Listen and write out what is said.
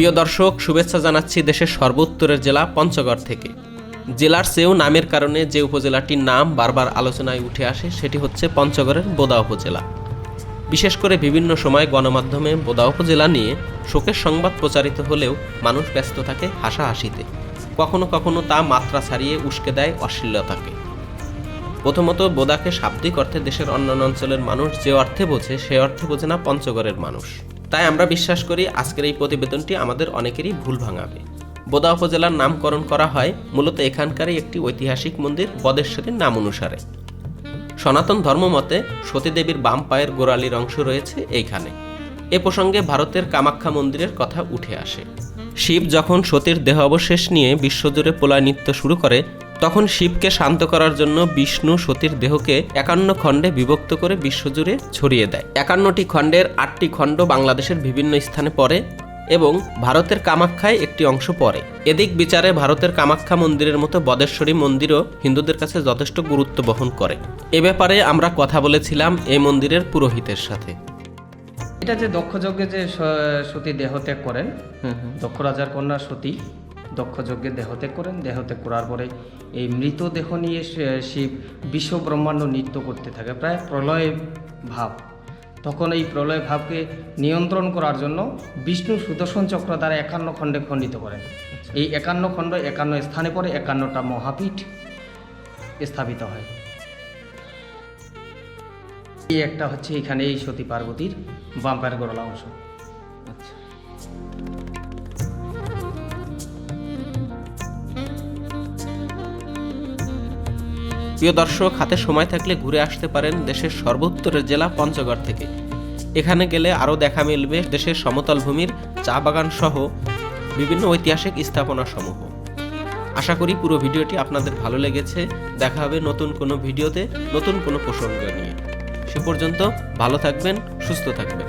প্রিয় দর্শক, শুভেচ্ছা জানাচ্ছি দেশের সর্বোত্তরের জেলা পঞ্চগড় থেকে। জেলার চেয়েও নামের কারণে যে উপজেলাটির নাম বারবার আলোচনায় উঠে আসে, সেটি হচ্ছে পঞ্চগড়ের বোদা উপজেলা। বিশেষ করে বিভিন্ন সময় গণমাধ্যমে বোদা উপজেলা নিয়ে শোকের সংবাদ প্রচারিত হলেও মানুষ ব্যস্ত থাকে হাসাহাসিতে। কখনো কখনো তা মাত্রা ছাড়িয়ে উস্কে দেয় অশ্লীলতাকে। প্রথমত, বোদাকে শাব্দিক অর্থে দেশের অন্যান্য অঞ্চলের মানুষ যে অর্থে বোঝে, সে অর্থে বোঝে না পঞ্চগড়ের মানুষ। তাই আমরা বিশ্বাস করি আজকের এই প্রতিবেদনটি আমাদের অনেকেরই ভুল ভাঙাবে। বোদা উপজেলার নামকরণ করা হয় মূলত এখানকারই একটি ঐতিহাসিক মন্দির বদেশ্বরীর নাম অনুসারে। সনাতন ধর্মমতে সতীদেবীর বাম পায়ের গোড়ালির অংশ রয়েছে এইখানে। এ প্রসঙ্গে ভারতের কামাখ্যা মন্দিরের কথা উঠে আসে। শিব যখন সতীর দেহ অবশেষ নিয়ে বিশ্বজুড়ে পোলা নৃত্য শুরু করে তখন শিবকে শান্ত করার জন্য বিষ্ণু সতীর দেহকে একান্ন খণ্ডে বিভক্ত করে বিশ্বজুড়ে ছড়িয়ে দেয়। একান্নটি খণ্ডের আটটি খণ্ড বাংলাদেশের বিভিন্ন স্থানে পড়ে এবং ভারতের কামাখ্যায় একটি অংশ পড়ে। এদিক বিচারে ভারতের কামাখ্যা মন্দিরের মতো বদেশ্বরী মন্দিরও হিন্দুদের কাছে যথেষ্ট গুরুত্ব বহন করে। এ ব্যাপারে আমরা কথা বলেছিলাম এই মন্দিরের পুরোহিতের সাথে। এটা যে দক্ষযজ্ঞে যে সতী দেহত্যাগ করেন দক্ষ রাজার কন্যা সতী দক্ষযজ্ঞে দেহত্যাগ করেন। দেহত্যাগ করার পরে এই মৃতদেহ নিয়ে শিব বিশ্ব ব্রহ্মাণ্ড নৃত্য করতে থাকে, প্রায় প্রলয় ভাব। তখন এই প্রলয় ভাবকে নিয়ন্ত্রণ করার জন্য বিষ্ণু সুদর্শন চক্র দ্বারা একান্ন খণ্ডে খণ্ডিত করেন। এই একান্ন খণ্ড একান্ন স্থানে পরে একান্নটা মহাপীঠ স্থাপিত হয়। এই একটা হচ্ছে এখানে এই সতী পার্বতীর বাম্পায়ের গরলা অংশ। প্রিয় দর্শক, হাতে সময় থাকলে ঘুরে আসতে পারেন দেশের সর্বোত্তরের জেলা পঞ্চগড় থেকে। এখানে গেলে আরও দেখা মিলবে দেশের সমতল ভূমির চা বাগান সহ বিভিন্ন ঐতিহাসিক স্থাপনা সমূহ আশা করি পুরো ভিডিওটি আপনাদের ভালো লেগেছে। দেখা হবে নতুন কোনো ভিডিওতে, নতুন কোনো প্রসঙ্গ নিয়ে। সে পর্যন্ত ভালো থাকবেন, সুস্থ থাকবেন।